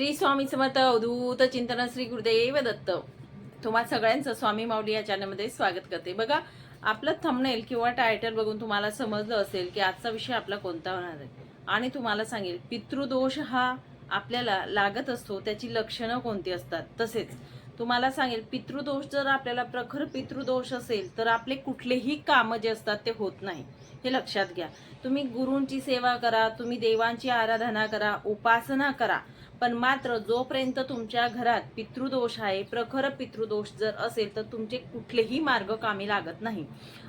श्री स्वामी समर्थ अवधूत चिंतन श्री गुरुदेव दत्त. तुम्हा सगळ्यांचं स्वामी माऊली या चॅनलमध्ये स्वागत करते. बघा आपलं थंबनेल किंवा टायटल बघून तुम्हाला समजलं असेल की आजचा विषय आपला कोणता होणार आहे. आणि तुम्हाला सांगेल पितृदोष हा आपल्याला लागत असतो त्याची लक्षणं कोणती असतात? तसेच तुम्हाला सांगेल पितृदोष जर आपल्याला प्रखर पितृदोष असेल तर आपले कुठलेही कामं जे असतात ते होत नाही. हे लक्षात घ्या. तुम्ही गुरूंची सेवा करा तुम्ही देवांची आराधना करा उपासना करा. पण मात्र जोपर्यंत तुमच्या घरात पितृदोष आहे प्रखर पितृदोष जर असेल तर तुमचे कुठलेही मार्ग कामी लागत नाही.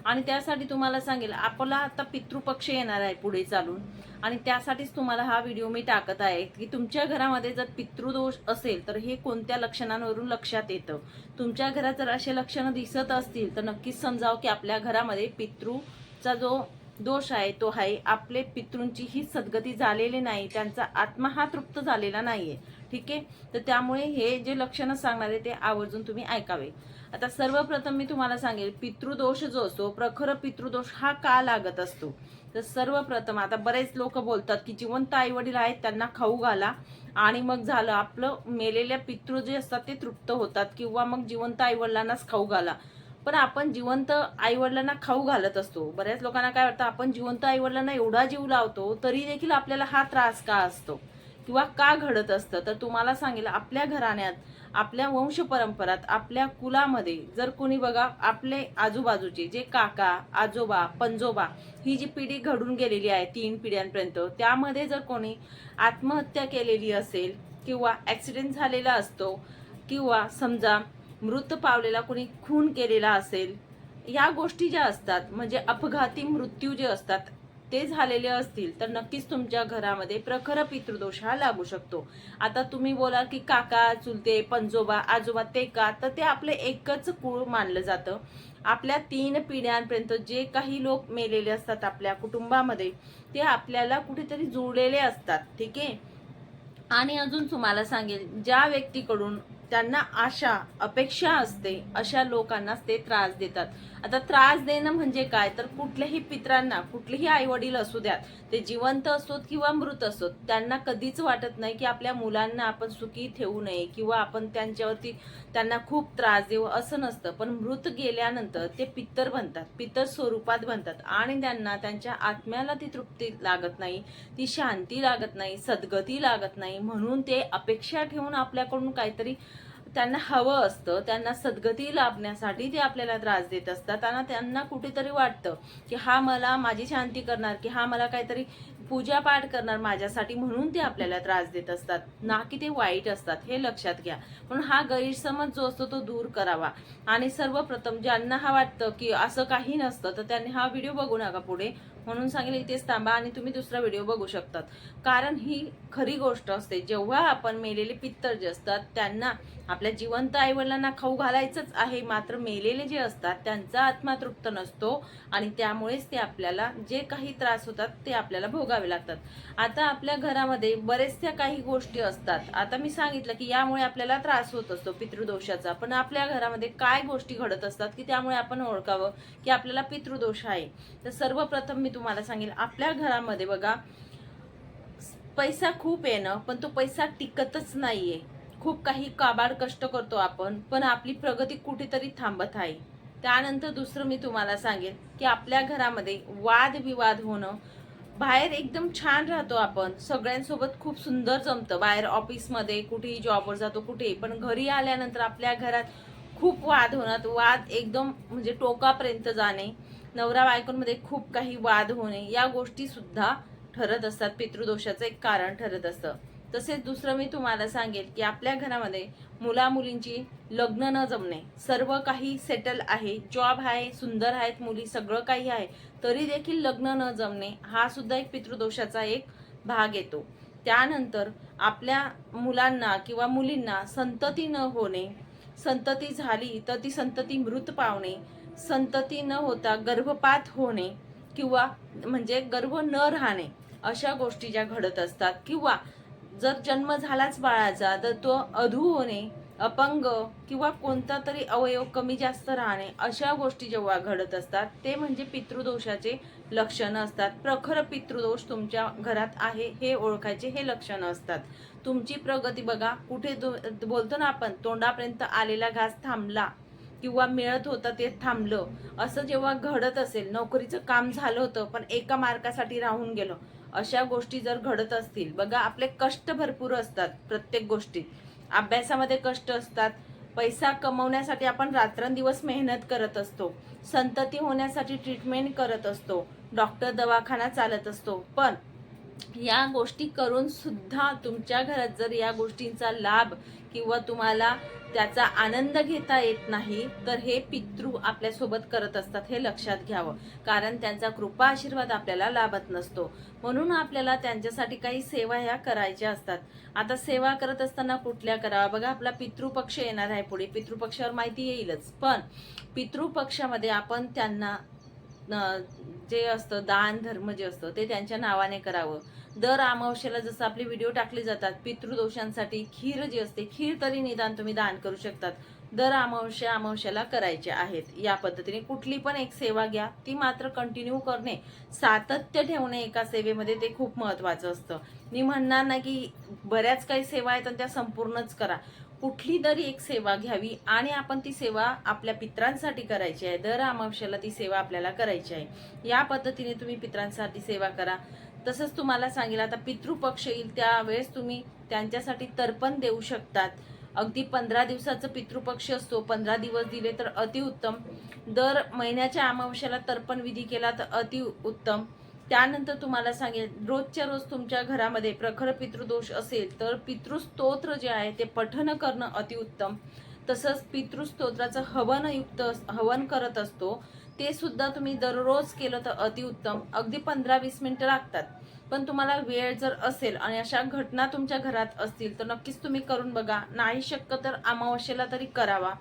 आणि त्यासाठी तुम्हाला सांगेल आपला आता पितृपक्ष येणार आहे पुढे चालून. आणि त्यासाठीच तुम्हाला हा व्हिडिओ मी टाकत आहे की तुमच्या घरामध्ये जर पितृदोष असेल तर हे कोणत्या लक्षणांवरून लक्षात येतं? तुमच्या घरात जर असे लक्षणं दिसत असतील तर नक्कीच समजावं की आपल्या घरामध्ये पितृचा जो दोष आहे तो आहे. आपले पितृंची ही सद्गती झालेली नाही त्यांचा आत्मा हा तृप्त झालेला नाही आहे ठीक आहे? तर त्यामुळे हे जे लक्षणं सांगणार आहे ते आवर्जून तुम्ही ऐकावे. आता सर्वप्रथम मी तुम्हाला सांगेल पितृदोष जो असतो प्रखर पितृदोष हा का लागत असतो? तर सर्वप्रथम आता बरेच लोक बोलतात की जिवंत आई वडील आहेत त्यांना खाऊ घाला. आणि मग झालं आपलं मेलेल्या पितृ जे असतात ते तृप्त होतात. किंवा मग जिवंत आई वडिलांनाच खाऊ घाला. पण आपण जिवंत आईवडिलांना खाऊ घालत असतो. बऱ्याच लोकांना काय वाटतं आपण जिवंत आईवडिलांना एवढा जीव लावतो तरी देखील आपल्याला हा त्रास का असतो? किंवा का घडत असतं? तर तुम्हाला सांगेल आपल्या घराण्यात आपल्या वंश परंपरात आपल्या कुलामध्ये जर कोणी बघा आपले आजूबाजूचे जे काका आजोबा पंजोबा ही जी पिढी घडून गेलेली आहे तीन पिढ्यांपर्यंत त्यामध्ये जर कोणी आत्महत्या केलेली असेल किंवा ॲक्सिडेंट झालेला असतो किंवा समजा मृत पावलेला कोणी खून केलेला असेल या गोष्टी ज्या असतात म्हणजे अपघाती मृत्यू जे असतात ते झालेले असतील तर नक्कीच तुमच्या घरामध्ये प्रखर पितृदोष हा लागू शकतो. आता तुम्ही बोला की काका चुलते पंजोबा आजोबा ते का? तर ते आपलं एकच कुळ मानलं जातं. आपल्या तीन पिढ्यांपर्यंत जे काही लोक मेलेले असतात आपल्या कुटुंबामध्ये ते आपल्याला कुठेतरी जुळलेले असतात ठीक आहे? आणि अजून तुम्हाला सांगेल ज्या व्यक्तीकडून त्यांना आशा अपेक्षा असते अशा लोकांनाच ते त्रास देतात. आता त्रास देणं म्हणजे काय? तर कुठल्याही पित्रांना कुठलेही आई वडील असू द्यात ते जिवंत असोत किंवा मृत असोत त्यांना कधीच वाटत नाही की आपल्या मुलांना आपण सुखी ठेवू नये किंवा आपण त्यांच्यावरती त्यांना खूप त्रास देऊ असं नसतं. पण मृत गेल्यानंतर ते पित्तर बनतात पित्तर स्वरूपात बनतात आणि त्यांना त्यांच्या आत्म्याला ती तृप्ती लागत नाही ती शांती लागत नाही सद्गती लागत नाही. म्हणून ते अपेक्षा ठेवून आपल्याकडून काहीतरी त्यांना हवं असतं त्यांना सद्गती लाभण्यासाठी ते आपल्याला त्रास देत असतात त्यांना त्यांना कुठेतरी वाटतं की हा मला माझी शांती करणार की हा मला काहीतरी पूजापाठ करणार माझ्यासाठी म्हणून ते आपल्याला त्रास देत असतात. ना की ते वाईट असतात हे लक्षात घ्या. पण हा गैरसमज जो असतो तो दूर करावा. आणि सर्वप्रथम ज्यांना हा वाटतं की असं काही नसतं तर त्यांनी हा व्हिडिओ बघू नका पुढे. म्हणून सांगेल इथेच थांबा आणि तुम्ही दुसरा व्हिडिओ बघू शकतात. कारण ही खरी गोष्ट असते जेव्हा आपण मेलेले पित्तर जे असतात त्यांना आपल्या जिवंत आईवडिलांना खाऊ घालायचंच आहे मात्र मेलेले जे असतात त्यांचा आत्मा तृप्त नसतो आणि त्यामुळेच ते आपल्याला जे काही त्रास होतात ते आपल्याला भोगावे लागतात. आता आपल्या घरामध्ये बरेचशा काही गोष्टी असतात. आता मी सांगितलं की यामुळे आपल्याला त्रास होत असतो पितृदोषाचा. पण आपल्या घरामध्ये काय गोष्टी घडत असतात की त्यामुळे आपण ओळखावं की आपल्याला पितृदोष आहे. तर सर्वप्रथम मी तुम्हाला सांगेल आपल्या घरामध्ये बघा पैसा खूप येणं पण तो पैसा टिकतच नाहीये. खूप काही काबाड कष्ट करतो आपण पण आपली प्रगती कुठेतरी थांबत आहे. त्यानंतर दुसरं मी तुम्हाला सांगेल की आपल्या घरामध्ये वादविवाद होणं बाहेर एकदम छान राहतो आपण. सगळ्यांसोबत खूप सुंदर जमतं. बाहेर ऑफिसमध्ये कुठेही जॉबवर जातो कुठेही. पण घरी आल्यानंतर आपल्या घरात खूप वाद होणार वाद एकदम म्हणजे टोकापर्यंत जाणे. नवरा बायकोंमध्ये खूप काही वाद होणे या गोष्टी सुद्धा ठरत असतात. पितृदोषाचं एक कारण ठरत असतं. तसेच दुसरं मी तुम्हाला सांगेल की आपल्या घरामध्ये मुला मुलींची लग्न न जमणे सर्व काही सेटल आहे. जॉब आहे सुंदर आहेत मुली सगळं काही आहे तरी देखील लग्न न जमणे हा सुद्धा एक पितृदोषाचा एक भाग येतो. त्यानंतर आपल्या मुलांना किंवा मुलींना संतती न होणे संतती झाली तर ती संतती मृत पावणे संतती न होता गर्भपात होणे किंवा म्हणजे गर्भ न राहणे अशा गोष्टी ज्या घडत असतात. किंवा जर जन्म झालाच बाळाचा तर तो अधू होणे अपंग किंवा कोणता तरी अवयव कमी जास्त राहणे अशा गोष्टी जेव्हा घडत असतात ते म्हणजे पितृदोषाचे लक्षणं असतात. प्रखर पितृदोष तुमच्या घरात आहे हे ओळखायचे हे लक्षणं असतात. तुमची प्रगती बघा कुठे बोलतो ना आपण तोंडापर्यंत आलेला घास थांबला किंवा मिळत होतं ते थांबलं. असं जेव्हा घडत असेल नोकरीचं काम झालं होतं पण एका मार्कासाठी राहून गेलं अशा गोष्टी जर घडत असतील बघा आपले कष्ट भरपूर असतात प्रत्येक गोष्टीत. अभ्यासामध्ये कष्ट असतात. पैसा कमवण्यासाठी आपण रात्रंदिवस मेहनत करत असतो. संतती होण्यासाठी ट्रीटमेंट करत असतो. डॉक्टर दवाखाना चालत असतो. पण या गोष्टी करून सुद्धा तुमच्या घरात जर या गोष्टींचा लाभ किंवा तुम्हाला त्याचा आनंद घेता येत नाही तर हे पितृ आपल्यासोबत करत असतात हे लक्षात घ्यावं. कारण त्यांचा कृपा आशीर्वाद आपल्याला लाभत नसतो. म्हणून आपल्याला त्यांच्यासाठी काही सेवा ह्या करायच्या असतात. आता सेवा करत असताना कुठल्या करावा? बघा आपला पितृपक्ष येणार आहे पुढे. पितृपक्षावर माहिती येईलच. पण पितृपक्षामध्ये आपण त्यांना जे असतं दान धर्म जे असतं ते त्यांच्या नावाने करावं. दर अमावश्याला जसं आपले व्हिडिओ टाकले जातात पितृदोषांसाठी खीर जी असते खीर तरी निदान तुम्ही दान करू शकतात. दर अमावस्या अमावस्याला करायचे आहेत. या पद्धतीने कुठली पण एक सेवा घ्या ती मात्र कंटिन्यू करणे. सातत्य ठेवणे एका सेवेमध्ये ते खूप महत्वाचं असतं. मी म्हणणार नाही की बऱ्याच काही सेवा आहेत आणि त्या संपूर्णच करा. कुठली तरी एक सेवा घ्यावी आणि आपण ती सेवा आपल्या पित्रांसाठी करायची आहे. दर अमावश्याला ती सेवा आपल्याला करायची आहे. या पद्धतीने तुम्ही पित्रांसाठी सेवा करा. तसंच तुम्हाला सांगेल आता पितृपक्ष येईल त्यावेळेस तुम्ही त्यांच्यासाठी तर्पण देऊ शकतात. अगदी पंधरा दिवसाचं पितृपक्ष असतो पंधरा दिवस दिले तर अतिउत्तम. दर महिन्याच्या अमावश्याला तर्पण विधी केला तर अतिउत्तम. त्यानंतर तुम्हाला सांगेल रोजच्या रोज तुमच्या घरामध्ये प्रखर पितृदोष असेल तर पितृस्तोत्र जे आहे ते पठन करणं अतिउत्तम. तसंच पितृस्तोत्राचं हवनयुक्त हवन करत असतो ते सुद्धा तुम्ही दररोज केलं तर अतिउत्तम. अगदी पंधरा वीस मिनटं लागतात. पण तुम्हाला वेळ जर असेल आणि अशा घटना तुमच्या घरात असतील तर नक्कीच तुम्ही करून बघा. नाही शक्य तर अमावस्येला तरी करावा.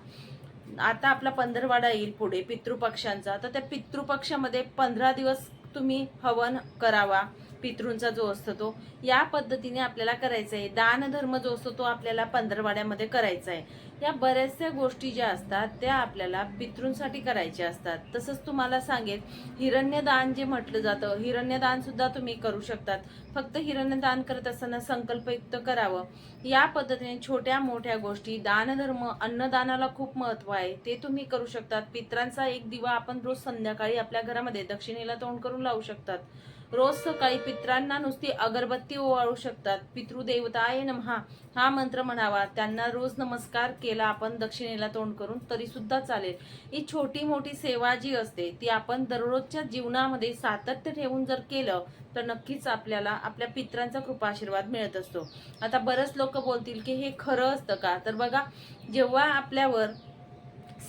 आता आपला पंधरवाडा येईल पुढे पितृपक्षांचा. तर त्या पितृपक्षामध्ये पंधरा दिवस तुम्ही हवन करावा पितृंचा जो असतो तो. या पद्धतीने आपल्याला करायचा आहे दानधर्म जो असतो तो आपल्याला पंधरवाड्यामध्ये करायचा आहे या बऱ्याचशा गोष्टी ज्या असतात त्या आपल्याला पितृंसाठी करायच्या असतात. तसंच तुम्हाला सांगेल हिरण्यदान जे म्हटलं जातं हिरण्यदानसुद्धा तुम्ही करू शकतात. फक्त हिरण्यदान करत असताना संकल्पयुक्त करावं. या पद्धतीने छोट्या मोठ्या गोष्टी दानधर्म अन्नदानाला खूप महत्त्व आहे. ते तुम्ही करू शकतात. पित्रांचा एक दिवा आपण रोज संध्याकाळी आपल्या घरामध्ये दक्षिणेला तोंड करून लावू शकतात. रोज सकाळी पित्रांना नुसती अगरबत्ती ओवाळू शकतात. पितृदेवताय नमहा. हा मंत्र म्हणावा. त्यांना रोज नमस्कार केला आपण दक्षिणेला तोंड करून तरी सुद्धा चालेल. ही छोटी मोठी सेवा जी असते ती आपण दररोजच्या जीवनामध्ये सातत्य ठेवून जर केलं तर नक्कीच आपल्याला आपल्या पित्रांचा कृपा आशीर्वाद मिळत असतो. आता बरंच लोक बोलतील की हे खरं असतं का? तर बघा जेव्हा आपल्यावर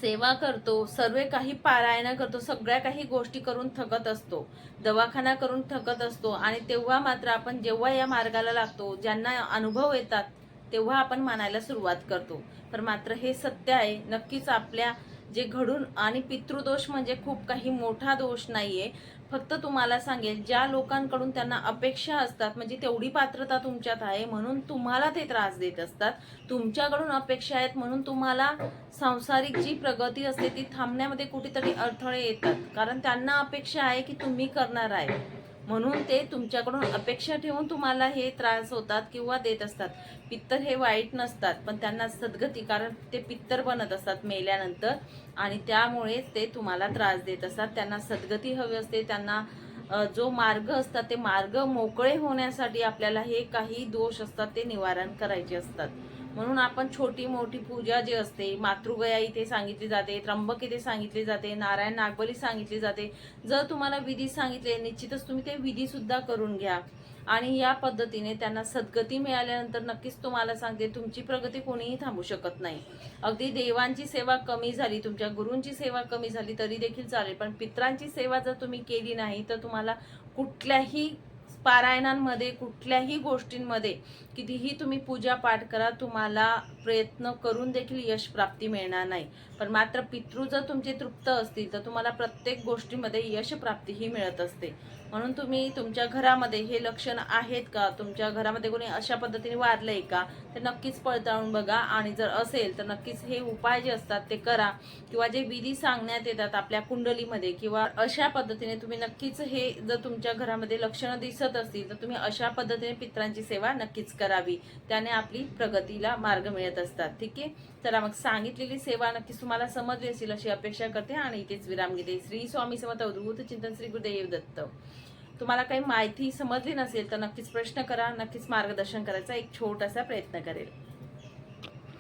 सेवा करतो सर्व काही पारायण करतो सगळ्या काही गोष्टी करून थकत असतो दवाखाना करून थकत असतो आणि तेव्हा मात्र आपण जेव्हा या मार्गाला लागतो ज्यांना अनुभव येतात तेव्हा आपण मानायला सुरुवात करतो. तर मात्र हे सत्य आहे नक्कीच आपल्या जे घडून आणि पितृदोष म्हणजे खूप काही मोठा दोष नाहीये. फक्त तुम्हाला सांगेल ज्या लोकांकडून त्यांना अपेक्षा असतात म्हणजे तेवढी पात्रता तुमच्यात आहे म्हणून तुम्हाला ते त्रास देत असतात. तुमच्याकडून अपेक्षा आहेत म्हणून तुम्हाला सांसारिक जी प्रगती असते ती थांबण्यामध्ये कुठेतरी अडथळे येतात. कारण त्यांना अपेक्षा आहे की तुम्ही करणार आहे. म्हणून ते तुमच्याकडून अपेक्षा ठेवून तुम्हाला हे त्रास होतात किंवा देत असतात. पित्तर हे वाईट नसतात पण त्यांना सद्गती कारण ते पित्तर बनत असतात मेल्यानंतर आणि त्यामुळेच ते तुम्हाला त्रास देत असतात. त्यांना सद्गती हवी असते त्यांना जो मार्ग असतात ते मार्ग मोकळे होण्यासाठी आपल्याला हे काही दोष असतात ते निवारण करायचे असतात. म्हणून आपण छोटी मोठी पूजा जी असते मातृगया इथे सांगितली जाते त्र्यंबक इथे सांगितली जाते नारायण नागबली सांगितली जाते जर तुम्हाला विधी सांगितले निश्चितच तुम्ही ते विधीसुद्धा करून घ्या. आणि या पद्धतीने त्यांना सद्गती मिळाल्यानंतर नक्कीच तुम्हाला सांगते तुमची प्रगती कोणीही थांबू शकत नाही. अगदी देवांची सेवा कमी झाली तुमच्या गुरूंची सेवा कमी झाली तरी देखील चालेल. पण पित्रांची सेवा जर तुम्ही केली नाही तर तुम्हाला कुठल्याही पारायणांमध्ये कुठल्याही गोष्टींमध्ये कितीही तुम्ही पूजा पाठ करा तुम्हाला प्रयत्न करून देखील यश प्राप्ती मिळणार नाही. पण मात्र पितृ जर तुमचे तृप्त असतील तर तुम्हाला प्रत्येक गोष्टीमध्ये यश प्राप्ती ही मिळत असते. म्हणून तुम्ही तुमच्या घरामध्ये हे लक्षण आहेत का? तुमच्या घरामध्ये कोणी अशा पद्धतीने वारलंय का? ते नक्कीच पडताळून बघा. आणि जर असेल तर नक्कीच हे उपाय जे असतात ते करा. किंवा जे विधी सांगण्यात येतात आपल्या कुंडलीमध्ये किंवा अशा पद्धतीने तुम्ही नक्कीच हे जर तुमच्या घरामध्ये लक्षणं दिसत असतील तर तुम्ही अशा पद्धतीने पित्रांची सेवा नक्कीच करावी. त्याने आपली प्रगतीला मार्ग मिळत असतात ठीक आहे? चला मग सांगितलेली सेवा नक्कीच तुम्हाला समजली असेल अशी अपेक्षा करते आणि इथेच विराम घेते. श्री स्वामी समर्थ अवधूत चिंतन श्री गुरुदेव दत्त. तुम्हाला काही माहिती समजली नसेल तर नक्कीच प्रश्न करा नक्कीच मार्गदर्शन करायचा एक छोटासा प्रयत्न करेल.